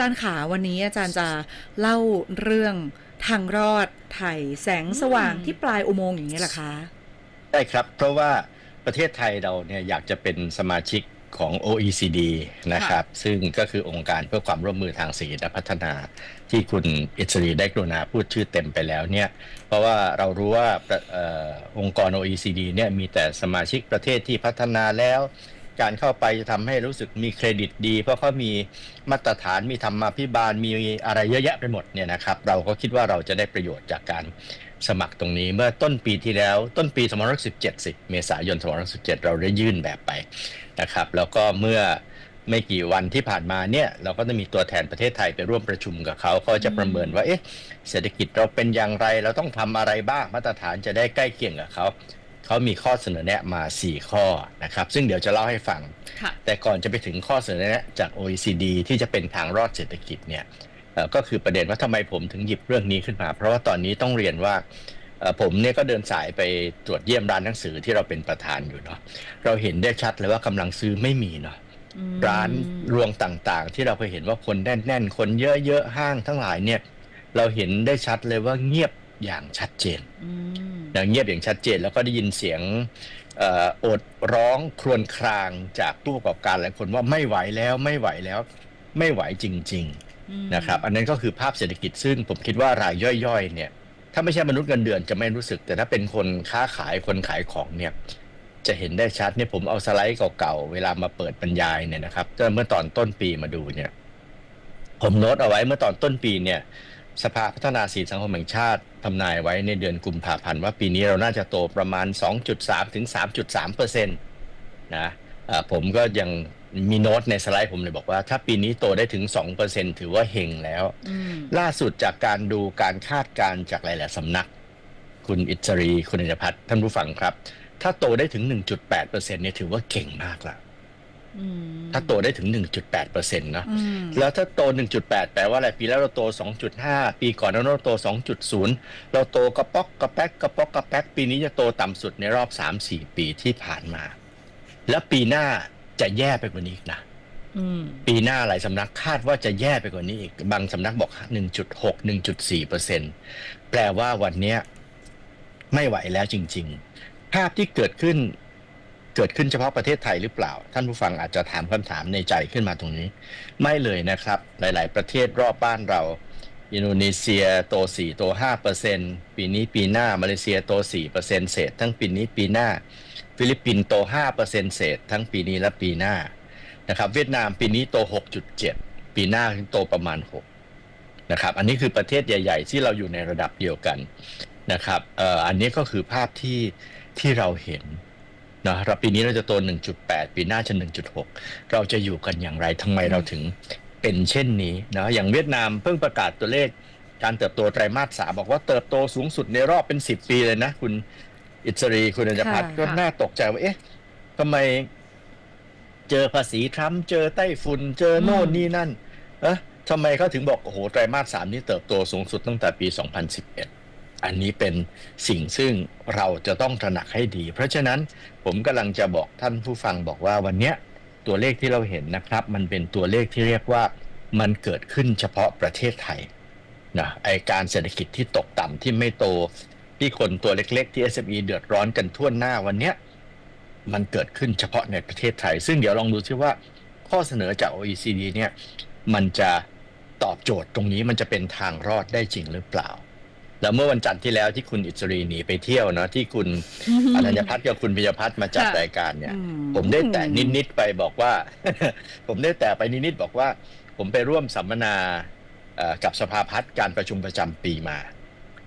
จารย์ขาวันนี้อาจารย์จะเล่าเรื่องทางรอดไถ่แสงสว่างอืมที่ปลายอุโมงค์อย่างนี้ยเหรอคะได้ครับ เพราะว่าประเทศไทยเราเนี่ยอยากจะเป็นสมาชิกของ OECD นะครับ ซึ่งก็คือองค์การเพื่อความร่วมมือทางเศรษฐกิจและพัฒนา ที่คุณอิสรีได้กรุณาพูดชื่อเต็มไปแล้วเนี่ย เพราะว่าเรารู้ว่าประเออองค์กร OECD เนี่ยมีแต่สมาชิกประเทศที่พัฒนาแล้ว การเข้าไปจะทำให้รู้สึกมีเครดิตดี เพราะเขามีมาตรฐานมีธรรมาภิบาลมีอะไรเยอะแยะไปหมดเนี่ยนะครับ เราก็คิดว่าเราจะได้ประโยชน์จากการสมัครตรงนี้เมื่อต้นปีที่แล้วต้นปี2017สิเมษายน2017 เราได้ยื่นแบบไปนะครับ แล้วก็เมื่อไม่กี่วันที่ผ่านมาเนี่ยเราก็จะมีตัวแทนประเทศไทยไปร่วมประชุมกับเขาเขาจะประเมินว่าเอ๊ะเศรษฐกิจเราเป็นอย่างไร เราต้องทำอะไรบ้างมาตรฐานจะได้ใกล้เคียงกับเขา เขามีข้อเสนอแนะมา 4 ข้อนะครับ ซึ่งเดี๋ยวจะเล่าให้ฟังค่ะแต่ก่อนจะไปถึงข้อเสนอแนะจาก OECD ที่จะเป็นทางรอดเศรษฐกิจเนี่ยเอ่อก็คือประเด็นว่าทำไมผมถึงหยิบเรื่องนี้ขึ้นมา เพราะว่าตอนนี้ต้องเรียนว่าเอ่อผมเนี่ยก็เดินสายไปตรวจเยี่ยมร้านหนังสือที่เราเป็นประธานอยู่เนาะเราเห็นได้ชัดเลยว่ากำลังซื้อไม่มีเนาะอืมร้านรวงต่างๆ ที่เราเคยเห็นว่าคนแน่นๆ คนเยอะๆห้างทั้งหลายเนี่ย เราเห็นได้ชัดเลยว่าเงียบอย่างชัดเจนอืม นะเงียบอย่างชัดเจน แล้วก็ได้ยินเสียงเอ่อโอดร้องครวญครางจากผู้ประกอบการหลายคนว่าไม่ไหวแล้วไม่ไหวแล้วไม่ไหวจริงอืมๆนะครับ อันนั้นก็คือภาพเศรษฐกิจซึ่งผมคิดว่ารายย่อยๆ เนี่ย ถ้าไม่ใช่มนุษย์เงินเดือนจะไม่รู้สึก แต่ถ้าเป็นคนค้าขายคนขายของเนี่ยจะเห็นได้ชัดเนี่ยผมเอาสไลด์เก่าๆ เวลามาเปิดบรรยายเนี่ยนะครับก็เมื่อตอนต้นปีมาดูเนี่ย ผมโน้ตเอาไว้เมื่อตอนต้นปีเนี่ย สภาพัฒนาสีสังคมแห่งชาติทำนายไว้ในเดือนกุมภาพันธ์ว่าปีนี้เราน่าจะโตประมาณ 2.3 ถึง 3.3เปอร์เซ็นต์นะเอ่อผมก็ยังมีโน้ตในสไลด์ผมเลยบอกว่า ถ้าปีนี้โตได้ถึง 2เปอร์เซ็นต์ถือว่าเฮงแล้วอืมล่าสุดจากการดูการคาดการณ์จากหลายๆสำนัก คุณอิสรี คุณอัญพัฒน์ท่านผู้ฟังครับ ถ้าโตได้ถึง 1.8เปอร์เซ็นต์เนี่ยถือว่าเก่งมากละอืม ถ้าโตได้ถึง 1.8เปอร์เซ็นต์นะอืมแล้วถ้าโต 1.8 แปลว่าอะไรปีแล้วเราโต 2.5 ปีก่อนเราโต 2.0 เราโตกระป๊อกกระแป๊กกระป๊อกกระแป๊กปีนี้จะโตต่ำสุดในรอบ 3-4 ปีที่ผ่านมา แล้วปีหน้าจะแย่ไปกว่านี้อีกนะอืมปีหน้าหลายสำนักคาดว่าจะแย่ไปกว่านี้อีก บางสำนักบอก 1.6 1.4เปอร์เซ็นต์แปลว่าวันเนี้ยไม่ไหวแล้วจริง ๆ ภาพที่เกิดขึ้น เกิดขึ้นเฉพาะประเทศไทยหรือเปล่า ท่านผู้ฟังอาจจะถามคำถามในใจขึ้นมาตรงนี้ ไม่เลยนะครับ หลาย ๆ ประเทศรอบบ้านเรา อินโดนีเซียโต 4 โต 5เปอร์เซ็นปีนี้ปีหน้า มาเลเซียโต 4 เปอร์เซ็นเศษ ทั้งปีนี้ปีหน้า ฟิลิปปินส์โต 5เปอร์เซ็นเศษ ทั้งปีนี้และปีหน้านะครับ เวียดนามปีนี้โต 6.7 ปีหน้าโตประมาณ 6 นะครับ อันนี้คือประเทศใหญ่ ๆ ที่เราอยู่ในระดับเดียวกันนะครับอออันนี้ก็คือภาพที่ที่เราเห็น นะครับปีนี้เราจะโต 1.8 ปีหน้าจะ 1.6 เราจะอยู่กันอย่างไรทำไมเราถึงเป็นเช่นนี้นะอย่างเวียดนามเพิ่งประกาศตัวเลขการเติบโตไตรมาสสามบอกว่าเติบโตสูงสุดในรอบเป็น 10 ปีเลยนะ คุณอิสรีคุณอัญญพัฒน์ค่ะก็น่าตกใจว่าเอ๊ะทำไมเจอภาษีทรัมป์เจอไต้ฝุ่นเจอโน่นนี่นั่น เอ๊ะทำไมเขาถึงบอกโอ้โหไตรมาสสามนี่เติบโตสูงสุดตั้งแต่ปี 2011 อันนี้เป็นสิ่งซึ่งเราจะต้องตระหนักให้ดี เพราะฉะนั้นผมกำลังจะบอกท่านผู้ฟังบอกว่าวันนี้ตัวเลขที่เราเห็นนะครับ มันเป็นตัวเลขที่เรียกว่ามันเกิดขึ้นเฉพาะประเทศไทยนะไอการเศรษฐกิจที่ตกต่ำที่ไม่โต ที่คนตัวเล็กๆ ที่ SME เดือดร้อนกันทั่วหน้าวันนี้มันเกิดขึ้นเฉพาะในประเทศไทย ซึ่งเดี๋ยวลองดูซิว่าข้อเสนอจาก OECD เนี่ยมันจะตอบโจทย์ตรงนี้มันจะเป็นทางรอดได้จริงหรือเปล่า แล้วเมื่อวันจันทร์ที่แล้วที่คุณอิสรีหนีไปเที่ยวเนาะที่คุณอนัญญพัฒน์กับคุณพิยพัฒน์มาจัดค่ะรายการเนี่ยอืผมได้แต่นิดๆไปบอกว่า ผมได้แต่ไปนิดๆบอกว่า ผมไปร่วมสัมมนาเอ่อกับสภาพัฒน์การประชุมประจำปีมา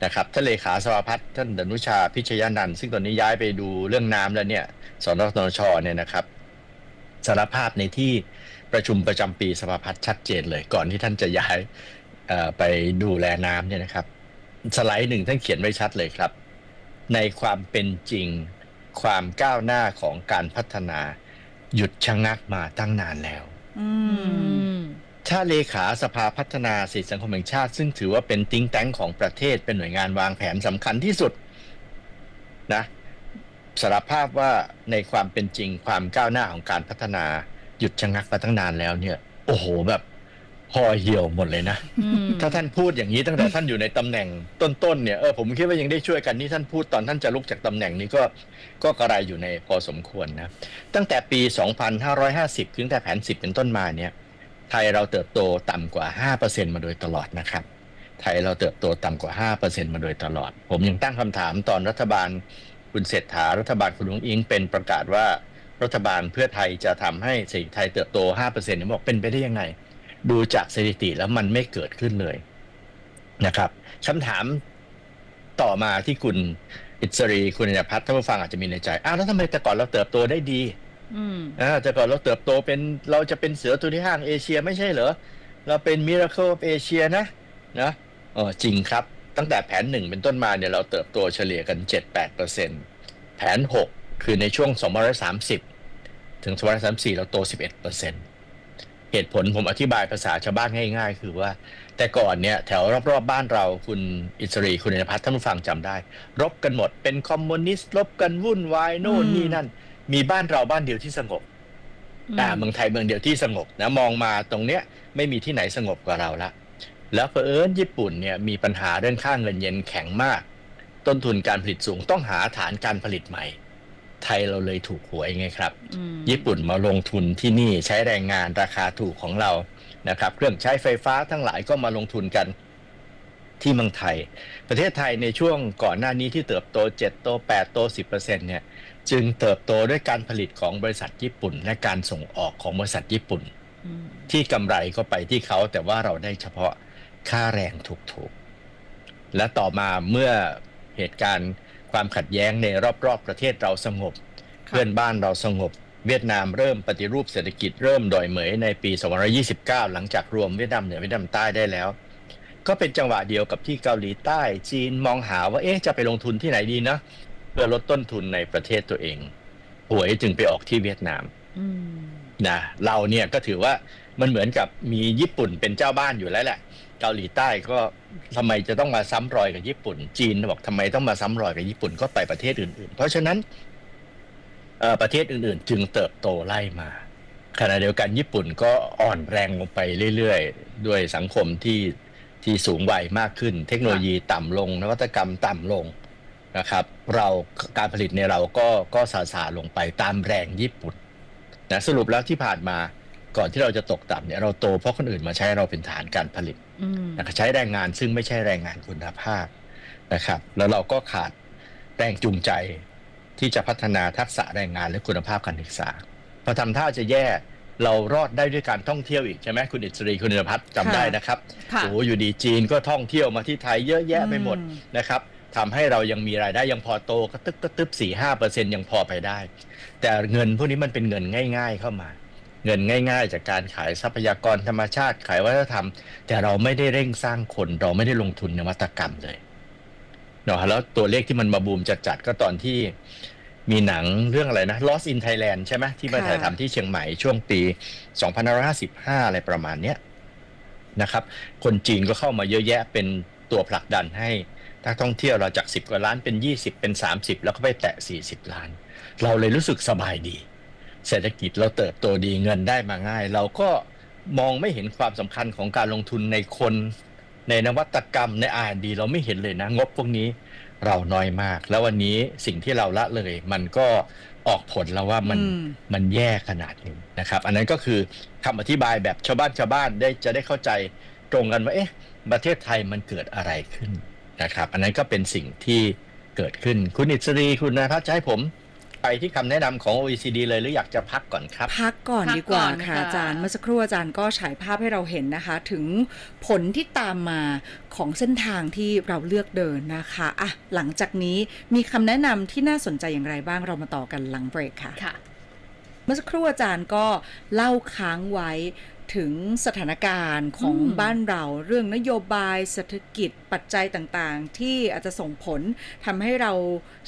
นะครับท่านเลขาสภาพัฒน์ท่านดนุชาพิชยานันท์ซึ่งตอนนี้ย้ายไปดูเรื่องน้ำแล้วเนี่ยสนตนชเนี่ยนะครับสารภาพในที่ประชุมประจำปีสภาพัฒน์ชัดเจนเลย ก่อนที่ท่านจะย้ายเอ่อไปดูแลน้ำเนี่ยนะครับ สไลด์หนึ่งท่านเขียนไว้ชัดเลยครับ ในความเป็นจริงความก้าวหน้าของการพัฒนา หยุดชะงักมาตั้งนานแล้วอือืมมถ้าเลขาสภาพัฒนาสิทธิสังคมแห่งชาติ ซึ่งถือว่าเป็นติ้งแต้งของประเทศเป็นหน่วยงานวางแผนสำคัญที่สุดนะสารภาพว่าในความเป็นจริงความก้าวหน้าของการพัฒนา หยุดชะงักมาตั้งนานแล้วเนี่ย โอ้โหแบบ พอเหี่ยวหมดเลยนะ อืมถ้าท่านพูดอย่างนี้ตั้งแต่ท่านอยู่ในตำแหน่งต้นๆเนี่ยเออผมคิดว่ายังได้ช่วยกันนี่ท่านพูดตอนท่านจะลุกจากตำแหน่งนี้ก็ก็กระไรอยู่ในพอสมควรนะ ตั้งแต่ปี 2550 ถึงแต่แผน 10 เป็นต้นมาเนี่ย ไทยเราเติบโตต่ำกว่า 5%มาโดยตลอดนะครับ ไทยเราเติบโตต่ำกว่า 5%มาโดยตลอด ผมยังตั้งคำถามตอนรัฐบาลคุณเศรษฐารัฐบาลคุณลุงอิงเป็นประกาศว่ารัฐบาลเพื่อไทยจะทำให้เศรษฐกิจไทยเติบโต5%เนี่ยบอกเป็นไปได้ยังไง ดูจากสถิติแล้วมันไม่เกิดขึ้นเลยนะครับคำถามต่อมาที่คุณอิสรีคุณอัญพัฒน์ท่านผู้ฟังอาจจะมีในใจอ้าวแล้วทำไมแต่ก่อนเราเติบโตได้ดีอืมอ่าแต่ก่อนเราเติบโตเป็นเราจะเป็นเสือตัวที่ห้างเอเชียไม่ใช่เหรอ เราเป็นมิราเคิลเอเชียนะนะเออจริงครับ ตั้งแต่แผนหนึ่งเป็นต้นมาเนี่ยเราเติบโตเฉลี่ยกัน 7-8%แผน 6 คือในช่วง2530 ถึง2534 เราโต 11% เหตุผลผมอธิบายภาษาชาวบ้านง่ายๆ คือว่า แต่ก่อนเนี่ยแถวรอบๆบ้านเราคุณอิสรีคุณอินพัฒน์ท่านผู้ฟังจำได้ รบกันหมดเป็นคอมมิวนิสต์รบกันวุ่นวายโน่นอืมนี่นั่น มีบ้านเราบ้านเดียวที่สงบอ่าเมืองไทยเมืองเดียวที่สงบนะมองมาตรงเนี้ยไม่มีที่ไหนสงบกว่าเราละแล้วเผอิญญี่ปุ่นเนี่ยมีปัญหาเรื่องค่าเงินเยนแข็งมาก ต้นทุนการผลิตสูงต้องหาฐานการผลิตใหม่ ไทยเราเลยถูกหวยไงครับอืมญี่ปุ่นมาลงทุนที่นี่ใช้แรงงานราคาถูกของเรานะครับ เครื่องใช้ไฟฟ้าทั้งหลายก็มาลงทุนกันที่เมืองไทย ประเทศไทยในช่วงก่อนหน้านี้ที่เติบโต 7 โต 8 โต 10%เนี่ย จึงเติบโตด้วยการผลิตของบริษัทญี่ปุ่น และการส่งออกของบริษัทญี่ปุ่นอืมที่กำไรก็ไปที่เขาแต่ว่าเราได้เฉพาะค่าแรงถูกๆและต่อมาเมื่อเหตุการณ์ ความขัดแย้งในรอบๆประเทศเราสงบค่ะเพื่อนบ้านเราสงบ เวียดนามเริ่มปฏิรูปเศรษฐกิจเริ่มดอยเหมยในปี 2029 หลังจากรวมเวียดนามเหนือเวียดนามใต้ได้แล้ว ก็เป็นจังหวะเดียวกับที่เกาหลีใต้ จีนมองหาว่าเอ๊ะจะไปลงทุนที่ไหนดีนะเพื่อลดต้นทุนในประเทศตัวเองหวยจึงไปออกที่เวียดนามอืมนะเราเนี่ยก็ถือว่ามันเหมือนกับมีญี่ปุ่นเป็นเจ้าบ้านอยู่แล้วแหละ เกาหลีใต้ก็ ทำไมจะต้องมาซ้ำรอยกับญี่ปุ่น จีนบอกทำไมต้องมาซ้ำรอยกับญี่ปุ่นก็ไปประเทศอื่นๆ เพราะฉะนั้นประเทศอื่นๆ จึงเติบโตไล่มาขณะเดียวกันญี่ปุ่นก็อ่อนแรงลงไปเรื่อยๆ ด้วยสังคมที่ที่สูงวัยมากขึ้น เทคโนโลยีต่ำลง นวัตกรรมต่ำลงนะครับ เราการผลิตในเราก็ก็สาสาลงไปตามแรงญี่ปุ่นนะสรุปแล้วที่ผ่านมา ก่อนที่เราจะตกต่ำเนี่ยเราโตเพราะคนอื่นมาใช้เราเป็นฐานการผลิตอืมนะครับใช้แรงงานซึ่งไม่ใช่แรงงานคุณภาพนะครับ แล้วเราก็ขาดแรงจูงใจที่จะพัฒนาทักษะแรงงานและคุณภาพการศึกษาพอทำท่าจะแย่เรารอดได้ด้วยการท่องเที่ยวอีกใช่ไหมคุณอิสรีคุณนิรพัฒน์จำได้นะครับค่ะโอ้อยู่ดีจีนก็ท่องเที่ยวมาที่ไทยเยอะแยะไปหมดอืมนะครับทำให้เรายังมีรายได้ยังพอโตกระตึบกระตึบสี่ห้าเปอร์เซ็นยังพอไปได้ แต่เงินพวกนี้มันเป็นเงินง่าย ๆ เข้ามา เงินง่าย ๆ จากการขายทรัพยากรธรรมชาติ ขายวัฒนธรรม แต่เราไม่ได้เร่งสร้างคนเราไม่ได้ลงทุนนวัตกรรมเลยเนาะแล้วตัวเลขที่มันมาบูมจัดๆก็ตอนที่มีหนังเรื่องอะไรนะ Lost in Thailand ใช่ไหมที่มาถ่ายทำที่เชียงใหม่ช่วงปี 2555 อะไรประมาณเนี้ยนะครับ คนจีนก็เข้ามาเยอะแยะเป็นตัวผลักดันให้นักท่องเที่ยวเราจาก 10 กว่าล้านเป็น 20 เป็น 30 แล้วก็ไปแตะ 40 ล้าน เราเลยรู้สึกสบายดี เศรษฐกิจเราเติบโตดีเงินได้มาง่าย เราก็มองไม่เห็นความสำคัญของการลงทุนในคนในนวัตกรรมใน R&D เราไม่เห็นเลยนะ งบพวกนี้เราน้อยมาก แล้ววันนี้สิ่งที่เราละเลย มันก็ออกผลแล้วว่ามันอืมมันแย่ขนาดนี้นะครับ อันนั้นก็คือคำอธิบายแบบชาวบ้านชาวบ้านได้จะได้เข้าใจตรงกันว่าเอ๊ะประเทศไทยมันเกิดอะไรขึ้นนะครับ อันนั้นก็เป็นสิ่งที่เกิดขึ้นคุณอิสรีคุณนภัสจะให้ผม ไปที่คำแนะนำของ OECD เลยหรืออยากจะพักก่อนครับ พักก่อนพักดีกว่าก่อนค่ะค่ะ อาจารย์ เมื่อสักครู่อาจารย์ก็ฉายภาพให้เราเห็นนะคะ ถึงผลที่ตามมาของเส้นทางที่เราเลือกเดินนะคะอะหลังจากนี้มีคำแนะนำที่น่าสนใจอย่างไรบ้างเรามาต่อกันหลังเบรกค่ะ ค่ะ เมื่อสักครู่อาจารย์ก็เล่าค้างไว้ ถึงสถานการณ์ของอืมบ้านเราเรื่องนโยบายเศรษฐกิจปัจจัยต่างๆ ที่อาจจะส่งผลทำให้เรา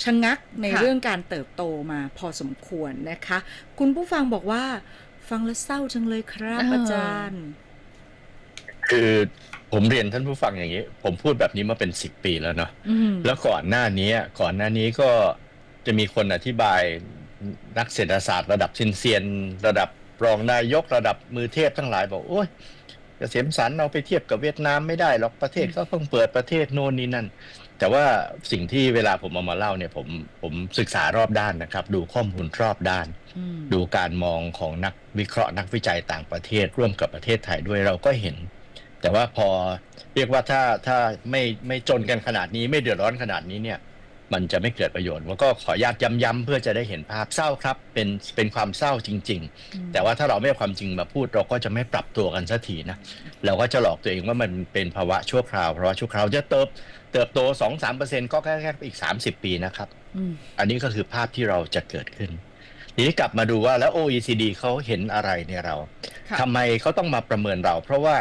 ชะงักในค่ะเรื่องการเติบโตมาพอสมควรนะคะ คุณผู้ฟังบอกว่า ฟังแล้วเศร้าจังเลยครับเออออาจารย์ คือผมเรียนท่านผู้ฟังอย่างนี้ ผมพูดแบบนี้มาเป็นสิบปีแล้วเนาะอืมแล้วก่อนหน้านี้ก่อนหน้านี้ก็จะมีคนอธิบายนักเศรษฐศาสตร์ระดับเซียนๆระดับ รองนายกระดับมือเทพทั้งหลายบอกโอ้ยเกษมสันเอาไปเทียบกับเวียดนามไม่ได้หรอกประเทศเขาเพิ่งเปิดประเทศโน่นนี่นั่น แต่ว่าสิ่งที่เวลาผมเอามาเล่าเนี่ยผมผมศึกษารอบด้านนะครับ ดูข้อมูลรอบด้านอืมดูการมองของนักวิเคราะห์นักวิจัยต่างประเทศ ร่วมกับประเทศไทยด้วยเราก็เห็น แต่ว่าพอเรียกว่าถ้าถ้าไม่ไม่จนกันขนาดนี้ไม่เดือดร้อนขนาดนี้เนี่ย มันจะไม่เกิดประโยชน์แล้วก็ขออนุญาตย้ำๆเพื่อจะได้เห็นภาพเศร้าครับ เป็นเป็นความเศร้าจริง ๆ แต่ว่าถ้าเราไม่เอาความจริงมาพูดเราก็จะไม่ปรับตัวกันสักทีนะเราก็จะหลอกตัวเองว่ามันเป็นภาวะชั่วคราวเพราะว่าชั่วคราวจะเติบเติบโตสองสามเปอร์เซ็นก็แค่แค่อีกสามสิบปีนะครับอืมอันนี้ก็คือภาพที่เราจะเกิดขึ้นทีนี้กลับมาดูว่าแล้ว OECD เขาเห็นอะไรในเราค่ะทำไมเขาต้องมาประเมินเรา เพราะว่า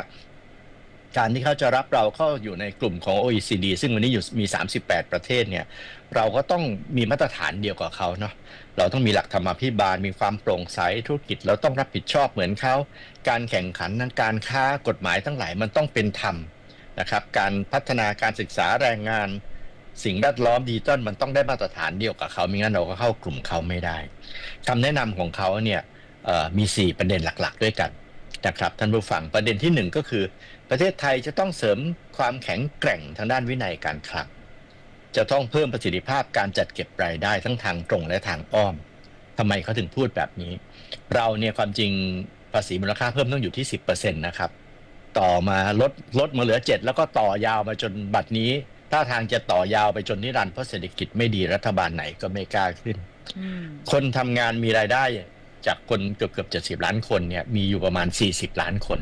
การที่เขาจะรับเราเข้าอยู่ในกลุ่มของ OECD ซึ่งวันนี้อยู่มี 38 ประเทศเนี่ยเราก็ต้องมีมาตรฐานเดียวกับเขาเนาะเราต้องมีหลักธรรมาภิบาลมีความโปร่งใสธุรกิจเราต้องรับผิดชอบเหมือนเขาการแข่งขันทางการค้ากฎหมายทั้งหลายมันต้องเป็นธรรมนะครับการพัฒนาการศึกษาแรงงาน สิ่งแวดล้อมดิจิตอลมันต้องได้มาตรฐานเดียวกับเขาม่งั้นเราก็เข้ากลุ่มเขาไม่ได้คำแนะนำของเขาเนี่ยมี 4 ประเด็นหลักๆ ด้วยกันนะครับท่านผู้ฟังประเด็นที่ 1 ก็คือ ประเทศไทยจะต้องเสริมความแข็งแกร่งทางด้านวินัยการคลังจะต้องเพิ่มประสิทธิภาพการจัดเก็บรายได้ทั้งทางตรงและทางอ้อมทำไมเขาถึงพูดแบบนี้ เราเนี่ยความจริงภาษีมูลค่าเพิ่มต้องอยู่ที่10%นะครับ ต่อมาลดลดมาเหลือ7แล้วก็ต่อยาวมาจนบัดนี้ถ้าทางจะต่อยาวไปจนนิรันดร์เพราะเศรษฐกิจไม่ดีรัฐบาลไหนก็ไม่กล้าขึ้นอืมคนทำงานมีรายได้จากคนเกือบเกือบเจ็ดสิบล้านคนเนี่ยมีอยู่ประมาณ40ล้านคน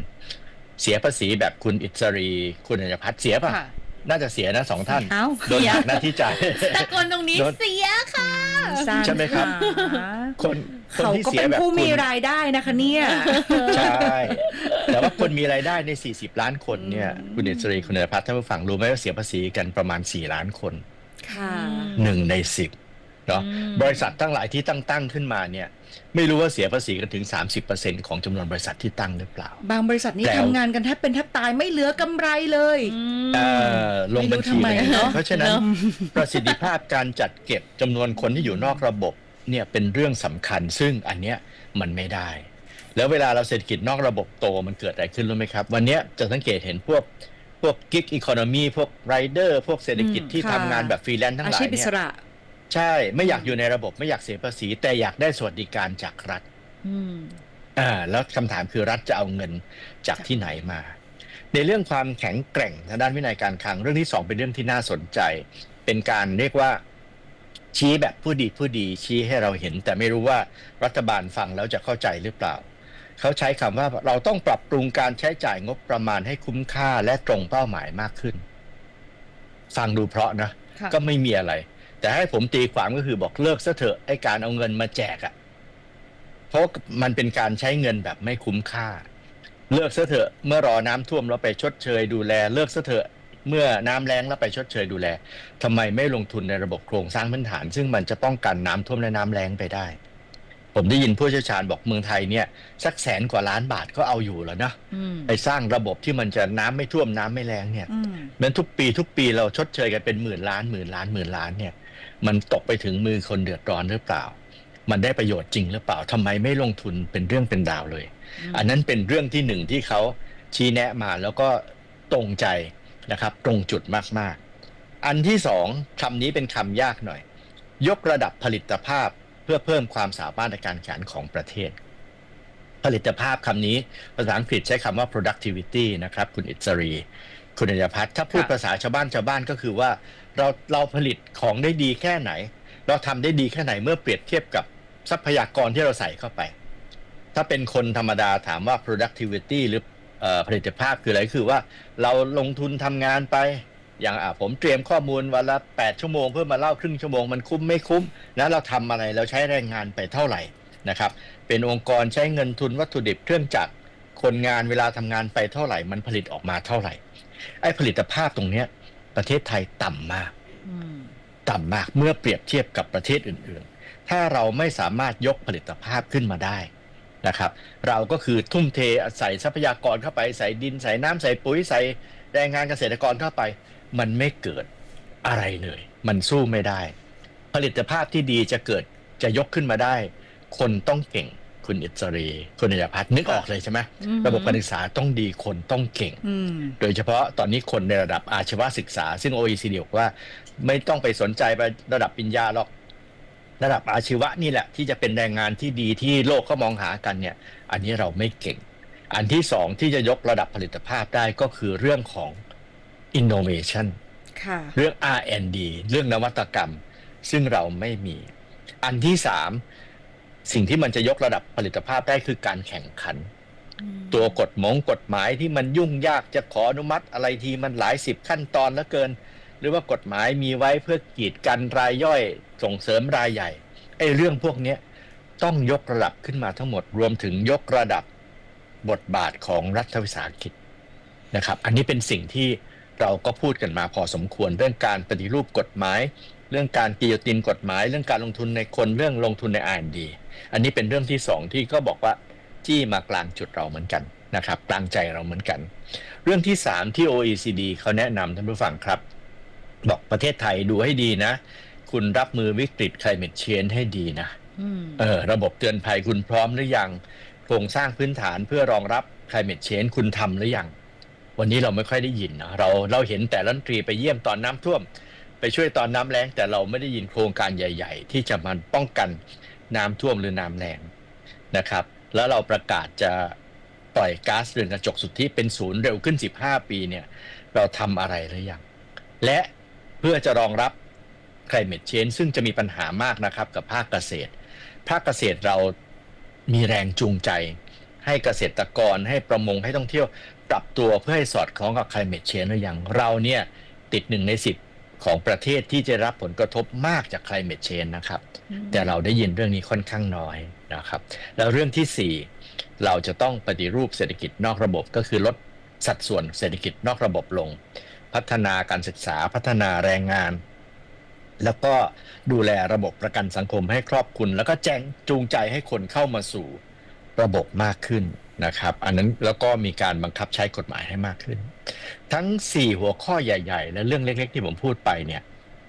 เสียภาษีแบบคุณอิสรีคุณอัญพัฒน์เสียป่ะ ค่ะน่าจะเสียนะสองท่านเอ้าโดนหักหน้าที่จ่าย ตะโกนตรงนี้โดน เสียค่ะใช่ไหมครับคนคนเขาที่ก็เสีเป็ยนแบบผู้คุมีณ รายได้นะคะเนี่ย ใช่ แต่ว่าคนมีรายได้ใน 40 ล้านคนเนี่ย อืม คุณอิสรีคุณอัญพัฒน์ท่านผู้ฟังรู้ไหมว่าเสียภาษีกันประมาณ 4 ล้านคนค่ะ หนึ่งในสิบ เนาะอืมบริษัทตั้งหลายที่ตั้งตั้งขึ้นมาเนี่ย ไม่รู้ว่าเสียภาษีกันถึง 30%ของจำนวนบริษัทที่ตั้งหรือเปล่า บางบริษัทนี่แล้วทำงานกันแทบเป็นแทบตายไม่เหลือกำไรเลยเอ่อลงบัญชีไม่รู้ทำไมเลยเนอะเพราะฉะนั้นเนอะประสิทธิภาพการจัดเก็บจำนวนคนที่อยู่นอกระบบเนี่ยเป็นเรื่องสำคัญ ซึ่งอันเนี้ยมันไม่ได้ แล้วเวลาเราเศรษฐกิจนอกระบบโตมันเกิดอะไรขึ้นรู้ไหมครับ วันเนี้ยจะสังเกตเห็นพวกพวกกิ๊กอีโคโนมีพวกไรเดอร์พวกเศรษฐกิจอืมที่ค่ะทำงานแบบฟรีแลนซ์ทั้งอาหลาชียพอิเนี่สยระ ใช่ไม่อยากอยู่ในระบบไม่อยากเสียภาษี แต่อยากได้สวัสดิการจากรัฐอืมอ่าแล้วคำถามคือรัฐจะเอาเงินจากที่ไหนมา ในเรื่องความแข็งแกร่งทางด้านวินัยการคลังเรื่องที่สองเป็นเรื่องที่น่าสนใจ เป็นการเรียกว่าชี้แบบผู้ดีผู้ดีชี้ให้เราเห็น แต่ไม่รู้ว่ารัฐบาลฟังแล้วจะเข้าใจหรือเปล่า เขาใช้คำว่าเราต้องปรับปรุงการใช้จ่ายงบประมาณให้คุ้มค่าและตรงเป้าหมายมากขึ้น ฟังดูเพราะนะค่ะก็ไม่มีอะไร แต่ให้ผมตีความก็คือบอกเลิกซะเถอะไอ้การเอาเงินมาแจกอะ่ะ เพราะมันเป็นการใช้เงินแบบไม่คุ้มค่า เลิกซะเถอะเมื่อรอน้ำท่วมแล้วไปชดเชยดูแล เลิกซะเถอะเมื่อน้ำแล้งแล้วไปชดเชยดูแลทำไมไม่ลงทุนในระบบโครงสร้างพื้นฐาน ซึ่งมันจะป้องกันน้ำท่วมและน้ำแล้งไปได้ ผมได้ยินผู้เชี่ยวชาญบอกเมืองไทยเนี่ย สักแสนกว่าล้านบาทก็เอาอยู่แล้วนะอืมไปสร้างระบบที่มันจะน้ำไม่ท่วมน้ำไม่แล้งเนี่ยอืมเหมือนทุกปีทุกปีเราชดเชยกันเป็นหมื่นล้านหมื่นล้านหมื่นล้านเนี่ย มันตกไปถึงมือคนเดือดร้อนหรือเปล่า มันได้ประโยชน์จริงหรือเปล่าทำไมไม่ลงทุนเป็นเรื่องเป็นราวเลย อันนั้นเป็นเรื่องที่หนึ่งที่เขาชี้แนะมาแล้วก็ตรงใจนะครับตรงจุดมากๆ อันที่สองคำนี้เป็นคำยากหน่อย ยกระดับผลิตภาพเพื่อเพิ่มความสามารถในการแข่งขันของประเทศ ผลิตภาพคำนี้ภาษาอังกฤษใช้คำว่า productivity นะครับ คุณอิสรี คุณอัญพัฒน์ถ้าพูดค่ะภาษาชาวบ้านชาวบ้านก็คือว่า เราเราผลิตของได้ดีแค่ไหน เราทำได้ดีแค่ไหนเมื่อเปรียบเทียบกับทรัพยากรที่เราใส่เข้าไป ถ้าเป็นคนธรรมดาถามว่า productivity หรือผลิตภาพคืออะไรคือว่าเราลงทุนทำงานไป อย่างผมเตรียมข้อมูลวันละ 8 ชั่วโมงเพื่อมาเล่าครึ่งชั่วโมงมันคุ้มไม่คุ้มนะเราทำอะไรเราใช้แรงงานไปเท่าไหร่นะครับ เป็นองค์กรใช้เงินทุนวัตถุดิบเครื่องจักรคนงานเวลาทำงานไปเท่าไหร่ มันผลิตออกมาเท่าไหร่ไอ้ผลิตภาพตรงเนี้ย ประเทศไทยต่ำมากอืมต่ำมากเมื่อเปรียบเทียบกับประเทศอื่นๆ ถ้าเราไม่สามารถยกผลิตภาพขึ้นมาได้นะครับ เราก็คือทุ่มเทใส่ทรัพยากรเข้าไปใส่ดินใส่น้ำใส่ปุ๋ยใส่แรงงานเกษตรกรเข้าไป มันไม่เกิดอะไรเลย มันสู้ไม่ได้ ผลิตภาพที่ดีจะเกิดจะยกขึ้นมาได้ คนต้องเก่ง คุณอิสรีคุณอัยพัฒน์นึกออกเลยใช่ไหมอืมระบบการศึกษาต้องดีคนต้องเก่งอืมโดยเฉพาะตอนนี้คนในระดับอาชีวศึกษา ซึ่ง OECD บอกว่า ไม่ต้องไปสนใจไประดับปริญญาหรอก ระดับอาชีวะนี่แหละ ที่จะเป็นแรงงานที่ดีที่โลกเขามองหากันเนี่ย อันนี้เราไม่เก่ง อันที่สองที่จะยกระดับผลิตภาพได้ก็คือเรื่องของ innovation ค่ะเรื่อง R&D เรื่องนวัตกรรม ซึ่งเราไม่มี อันที่สาม สิ่งที่มันจะยกระดับผลิตภาพได้คือการแข่งขัน ตัวกฎหมงกฎหมายที่มันยุ่งยากจะขออนุมัติอะไรทีมันหลายสิบขั้นตอนแล้วเกิน หรือว่ากฎหมายมีไว้เพื่อกีดกันรายย่อยส่งเสริมรายใหญ่ไอ้เรื่องพวกเนี้ยต้องยกระดับขึ้นมาทั้งหมดรวมถึงยกระดับบทบาทของรัฐวิสาหกิจนะครับ อันนี้เป็นสิ่งที่เราก็พูดกันมาพอสมควรเรื่องการปฏิรูปกฎหมาย เรื่องการกิโยตินกฎหมาย เรื่องการลงทุนในคนเรื่องลงทุนใน R&D อันนี้เป็นเรื่องที่สองที่ก็บอกว่าจี้มากลางจุดเราเหมือนกันนะครับกลางใจเราเหมือนกัน เรื่องที่3ที่ OECD เขาแนะนำท่านผู้ฟังครับ บอกประเทศไทยดูให้ดีนะ คุณรับมือวิกฤต climate change ให้ดีนะอืมเออระบบเตือนภัยคุณพร้อมหรือยังโครงสร้างพื้นฐานเพื่อรองรับ climate change คุณทำหรือยังวันนี้เราไม่ค่อยได้ยินนะเราเราเห็นแต่รัฐมนตรีไปเยี่ยมตอนน้ำท่วม ไปช่วยตอนน้ำแล้งแต่เราไม่ได้ยินโครงการใหญ่ ๆ ที่จะมาป้องกันน้ำท่วมหรือน้ำแรงนะครับ แล้วเราประกาศจะปล่อยก๊าซเรือนกระจกสุทธิเป็นศูนย์เร็วขึ้น 15 ปีเนี่ย เราทำอะไรหรือยัง และเพื่อจะรองรับ climate change ซึ่งจะมีปัญหามากนะครับกับภาคเกษตร ภาคเกษตรเรามีแรงจูงใจ ให้เกษตรกรให้ประมงให้ท่องเที่ยวปรับตัวเพื่อให้สอดคล้องกับ climate change หรือยัง เราเนี่ยติดหนึ่งในสิบ ของประเทศที่จะรับผลกระทบมากจาก climate change นะครับ แต่เราได้ยินเรื่องนี้ค่อนข้างน้อยนะครับ แล้วเรื่องที่ 4 เราจะต้องปฏิรูปเศรษฐกิจนอกระบบก็คือลดสัดส่วนเศรษฐกิจนอกระบบลง พัฒนาการศึกษาพัฒนาแรงงาน แล้วก็ดูแลระบบประกันสังคมให้ครอบคลุมแล้วก็แจ้งจูงใจให้คนเข้ามาสู่ระบบมากขึ้น นะครับอันนั้นแล้วก็มีการบังคับใช้กฎหมายให้มากขึ้น ทั้ง 4 หัวข้อใหญ่ ๆ และเรื่องเล็ก ๆ ที่ผมพูดไปเนี่ย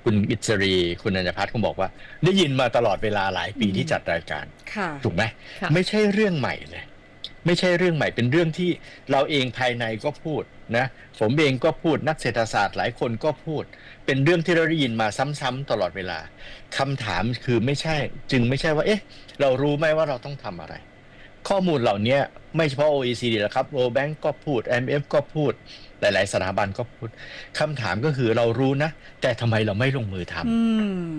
คุณอิสรี คุณอัญญพัฒน์ก็บอกว่า ได้ยินมาตลอดเวลาหลายปีที่จัดรายการค่ะถูกไหมค่ะไม่ใช่เรื่องใหม่เลย ไม่ใช่เรื่องใหม่เป็นเรื่องที่เราเองภายในก็พูดนะผมเองก็พูดนักเศรษฐศาสตร์หลายคนก็พูด เป็นเรื่องที่เราได้ยินมาซ้ำๆตลอดเวลาคำถามคือไม่ใช่ จึงไม่ใช่ว่า เอ๊ะ เรารู้ไหมว่าเราต้องทำอะไร ข้อมูลเหล่านี้ไม่เฉพาะ OECD แล้วครับ World Bank ก็พูด IMF ก็พูด หลาย ๆ สถาบันก็พูดคำถามก็คือเรารู้นะ แต่ทำไมเราไม่ลงมือทำอืม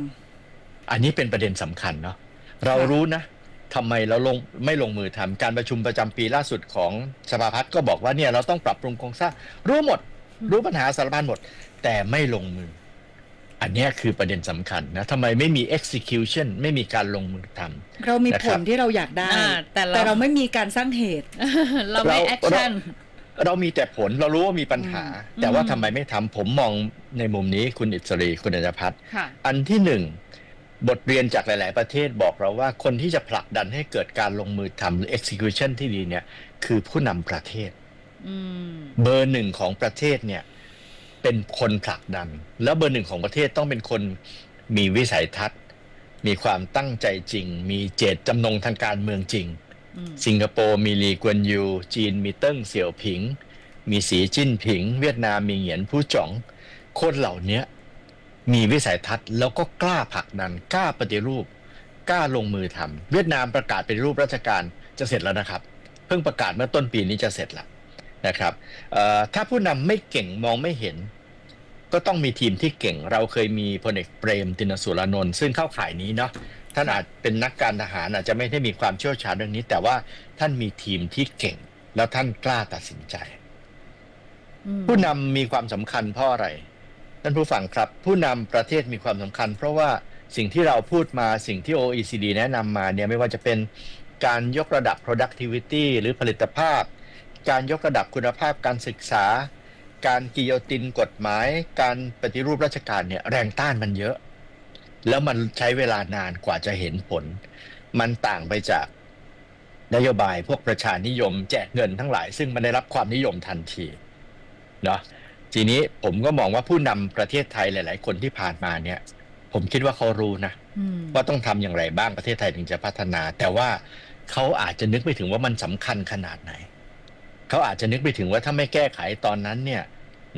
อันนี้เป็นประเด็นสำคัญเนาะเรารู้นะทำไมเราลงไม่ลงมือทำการประชุมประจำปีล่าสุดของสภาพัฒน์ก็บอกว่าเนี่ยเราต้องปรับปรุงโครงสร้างรู้หมด รู้ปัญหาสารพันหมด แต่ไม่ลงมือ อันเนี้ยคือประเด็นสำคัญนะทำไมไม่มี execution ไม่มีการลงมือทำเรามีนะคผรับลที่เราอยากได้ อ่าแต่เรา แต่เราไม่มีการสร้างเหตุ เราไม่เราแอคชั่น เรามีแต่ผลเรารู้ว่ามีปัญหา อืม แต่ว่าทำไมไม่ทำผมมองในมุมนี้คุณอิสรีคุณอัญญพัฒน์ค่ะ อันที่หนึ่งบทเรียนจากหลาย ๆ ประเทศบอกเราว่าคนที่จะผลักดันให้เกิดการลงมือทำหรือ execution ที่ดีเนี่ยคือผู้นำประเทศ อืม เบอร์หนึ่งของประเทศเนี่ย เป็นคนผลักดัน แล้วเบอร์หนึ่งของประเทศต้องเป็นคนมีวิสัยทัศน์ มีความตั้งใจจริง มีเจตจำนงทางการเมืองจริงอืมสิงคโปร์มีลีกวนยู จีนมีเติ้งเสี่ยวผิง มีสีจิ้นผิง เวียดนามมีเหงียนผู้จ่อง คนเหล่านี้มีวิสัยทัศน์แล้วก็กล้าผลักดันกล้าปฏิรูปกล้าลงมือทำเวียดนามประกาศปฏิรูปราชการจะเสร็จแล้วนะครับ เพิ่งประกาศเมื่อต้นปีนี้จะเสร็จแล้ว นะครับเอ่อถ้าผู้นำไม่เก่งมองไม่เห็น ก็ต้องมีทีมที่เก่งเราเคยมีพลเอกเปรมตินสุรานนท์ซึ่งเข้าข่ายนี้เนาะท่านอาจเป็นนักการทหารอาจจะไม่ได้มีความเชี่ยวชาญเรื่องนี้ แต่ว่าท่านมีทีมที่เก่ง แล้วท่านกล้าตัดสินใจอืมผู้นำมีความสำคัญเพราะอะไรท่านผู้ฟังครับ ผู้นำประเทศมีความสำคัญ เพราะว่าสิ่งที่เราพูดมาสิ่งที่ OECD แนะนำมาเนี่ยไม่ว่าจะเป็นการยกระดับ productivity หรือผลิตภาพ การยกระดับคุณภาพการศึกษา การกิโยตินกฎหมาย การปฏิรูปราชการเนี่ยแรงต้านมันเยอะ แล้วมันใช้เวลานานกว่าจะเห็นผล มันต่างไปจากนโยบายพวกประชานิยม แจกเงินทั้งหลาย ซึ่งมันได้รับความนิยมทันทีเนาะทีนี้ผมก็มองว่าผู้นำประเทศไทยหลาย ๆ คนที่ผ่านมาเนี่ย ผมคิดว่าเขารู้นะอืมว่าต้องทำอย่างไรบ้างประเทศไทยถึงจะพัฒนา แต่ว่าเขาอาจจะนึกไปถึงว่ามันสำคัญขนาดไหน เขาอาจจะนึกไปถึงว่าถ้าไม่แก้ไขตอนนั้นเนี่ย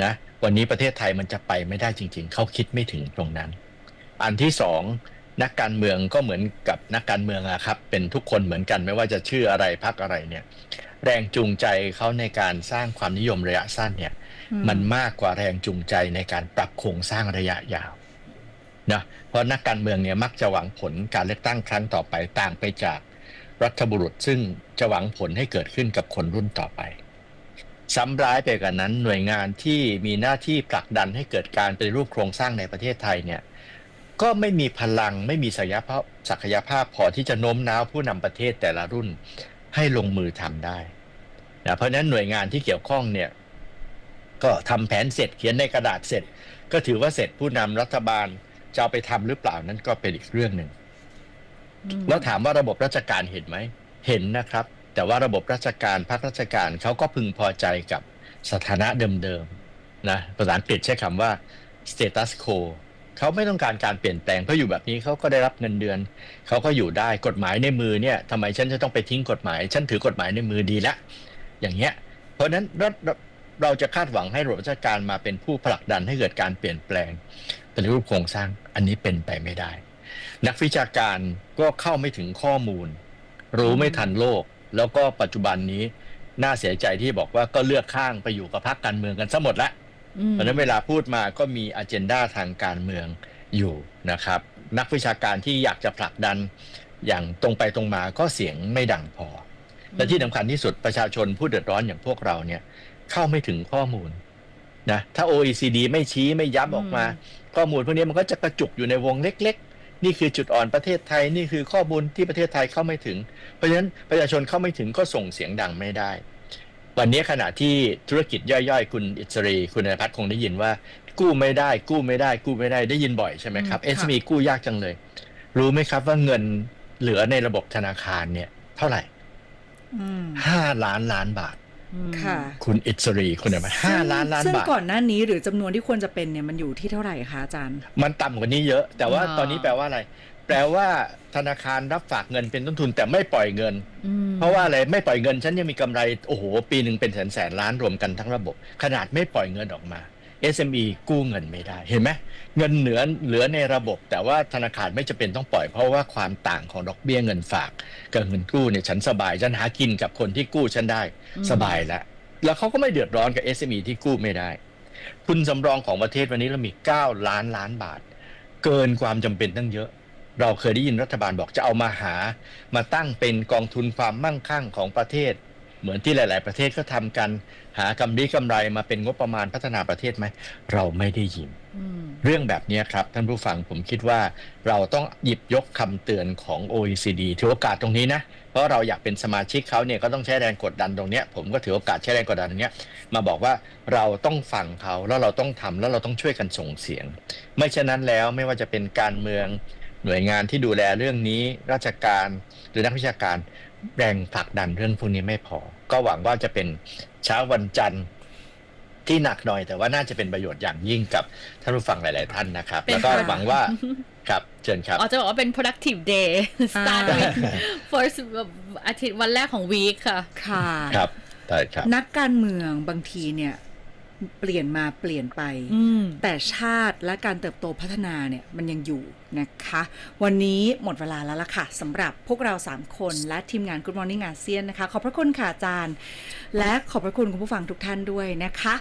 นะวันนี้ประเทศไทยมันจะไปไม่ได้จริง ๆ เขาคิดไม่ถึงตรงนั้น อันที่สองนักการเมืองก็เหมือนกับนักการเมืองอะครับ เป็นทุกคนเหมือนกันไม่ว่าจะชื่ออะไรพักอะไรเนี่ย แรงจูงใจเขาในการสร้างความนิยมระยะสั้นเนี่ย มันมากกว่าแรงจูงใจในการปรับโครงสร้างระยะยาวนะเพราะนักการเมืองเนี่ยมักจะหวังผลการเลือกตั้งครั้งต่อไปต่างไปจาก รัฐบุรุษซึ่งจะหวังผลให้เกิดขึ้นกับคนรุ่นต่อไป ซ้ำร้ายไปกว่านั้นหน่วยงานที่มีหน้าที่ผลักดันให้เกิดการเปฏิรูปโครงสร้างในประเทศไทยเนี่ยก็ไม่มีพลังไม่มีศักยภาพศักยภาพพอที่จะโน้มน้าวผู้นำประเทศแต่ละรุ่นให้ลงมือทำได้นะเพราะฉะนั้นหน่วยงานที่เกี่ยวข้องเนี่ยก็ทำแผนเสร็จเขียนในกระดาษเสร็จ ก็ถือว่าเสร็จผู้นำรัฐบาลจะเอาไปทำหรือเปล่านั้นก็เป็นอีกเรื่องหนึ่ง แล้วถามว่าระบบราชการเห็นไหม เห็นนะครับ แต่ว่าระบบราชการภาคราชการเขาก็พึงพอใจกับสถานะเดิมๆนะภาษาอังกฤษใช้คำว่า status quo เขาไม่ต้องการการเปลี่ยนแปลงเพราะอยู่แบบนี้เขาก็ได้รับเงินเดือน เขาก็อยู่ได้กฎหมายในมือเนี่ยทำไมฉันจะต้องไปทิ้งกฎหมาย ฉันถือกฎหมายในมือดีละ อย่างเงี้ย เพราะฉะนั้นเราเราเราจะคาดหวังให้ระบบราชการมาเป็นผู้ผลักดันให้เกิดการเปลี่ยนแปลงเป็นรูปโครงสร้างอันนี้เป็นไปไม่ได้ นักวิชาการก็เข้าไม่ถึงข้อมูล รู้ไม่ทันโลก แล้วก็ปัจจุบันนี้น่าเสียใจที่บอกว่าก็เลือกข้างไปอยู่กับพรรคการเมืองกันซะหมดละอืมเพราะฉะนั้นเวลาพูดมาก็มีอ g e n d a ทางการเมืองอยู่นะครับ นักวิชาการที่อยากจะผลักดันอย่างตรงไปตรงมาก็เสียงไม่ดังพอ และที่สำคัญที่สุดประชาชนผู้เดือดร้อนอย่างพวกเราเนี่ย เข้าไม่ถึงข้อมูลนะถ้า OECD ไม่ชี้ไม่ย้ำออกมา ข้อมูลพวกนี้มันก็จะกระจุกอยู่ในวงเล็กๆ นี่คือจุดอ่อนประเทศไทยนี่คือข้อมูลที่ประเทศไทยเข้าไม่ถึง เพราะฉะนั้นประชาชนเข้าไม่ถึงก็ส่งเสียงดังไม่ได้ วันนี้ขณะที่ธุรกิจย่อยๆ คุณอิสรี คุณนายพัฒน์คงได้ยินว่า กู้ไม่ได้ กู้ไม่ได้ กู้ไม่ได้ได้ยินบ่อยใช่ไหมครับอืมค่ะ SME กู้ยากจังเลย รู้ไหมครับว่าเงินเหลือในระบบธนาคารเนี่ย เท่าไหร่อืมห้าล้านล้านบาทอืม ค่ะคุณอิสรีคุณนายพัฒน์ห้าล้านล้านซึ่งบาทก่อนหน้านี้หรือจำนวนที่ควรจะเป็นเนี่ยมันอยู่ที่เท่าไหร่คะอาจารย์ มันต่ำกว่านี้เยอะ แต่ว่าอ๋อตอนนี้แปลว่าอะไร แปลว่าธนาคารรับฝากเงินเป็นต้นทุนแต่ไม่ปล่อยเงินอืมเพราะว่าอะไรไม่ปล่อยเงินฉันยังมีกำไรโอ้โหปีหนึ่งเป็นแสนแสนล้านรวมกันทั้งระบบ ขนาดไม่ปล่อยเงินออกมา SME กู้เงินไม่ได้ เห็นไหมเงินเหลือเหลือในระบบ แต่ว่าธนาคารไม่จะเป็นต้องปล่อยเพราะว่าความต่างของดอกเบี้ยเงินฝากกับเงินกู้เนี่ยฉันสบายฉันหากินกับคนที่กู้ฉันได้อืมสบายแล้วแล้วเขาก็ไม่เดือดร้อนกับ SME ที่กู้ไม่ได้ทุนสำรองของประเทศวันนี้เรามี 9 ล้านล้านบาท เกินความจำเป็นตั้งเยอะ เราเคยได้ยินรัฐบาลบอกจะเอามาหา มาตั้งเป็นกองทุนความมั่งคั่งของประเทศ เหมือนที่หลาย ๆ ประเทศก็ทำกัน หากำไรกำไรมาเป็นงบประมาณพัฒนาประเทศไหม เราไม่ได้ยินอืมเรื่องแบบนี้ครับ ท่านผู้ฟังผมคิดว่าเราต้องหยิบยกคำเตือนของ OECD ถือโอกาสตรงนี้นะ เพราะเราอยากเป็นสมาชิกเขาเนี่ยก็ต้องใช้แรงกดดันตรงเนี้ยผมก็ถือโอกาสใช้แรงกดดันตรงเนี้ยมาบอกว่าเราต้องฟังเขาแล้วเราต้องทำแล้วเราต้องช่วยกันส่งเสียง ไม่เช่นนั้นแล้วไม่ว่าจะเป็นการเมืองหน่วยงานที่ดูแลเรื่องนี้ราชการหรือนักวิชาการ แรงผลักดันเรื่องพวกนี้ไม่พอ ก็หวังว่าจะเป็นเช้าวันจันทร์ที่หนักหน่อย แต่ว่าน่าจะเป็นประโยชน์อย่างยิ่งกับท่านผู้ฟังหลาย ๆ ท่านนะครับเป็นแล้วก็ค่ะหวังว่าครับเชิญครับอ๋อจะบอกว่าเป็น productive day start อ่า week first แบบอาทิตย์วันแรกของ week ค่ะ ค่ะ ครับได้ครับ นักการเมืองบางทีเนี่ย เปลี่ยนมาเปลี่ยนไปอืมแต่ชาติและการเติบโตพัฒนาเนี่ยมันยังอยู่นะคะ วันนี้หมดเวลาแล้วล่ะค่ะสำหรับพวกเรา 3 คนและทีมงาน Good Morning อาเซียนนะคะ ขอบพระคุณค่ะอาจารย์ และขอบพระคุณคุณผู้ฟังทุกท่านด้วยนะคะ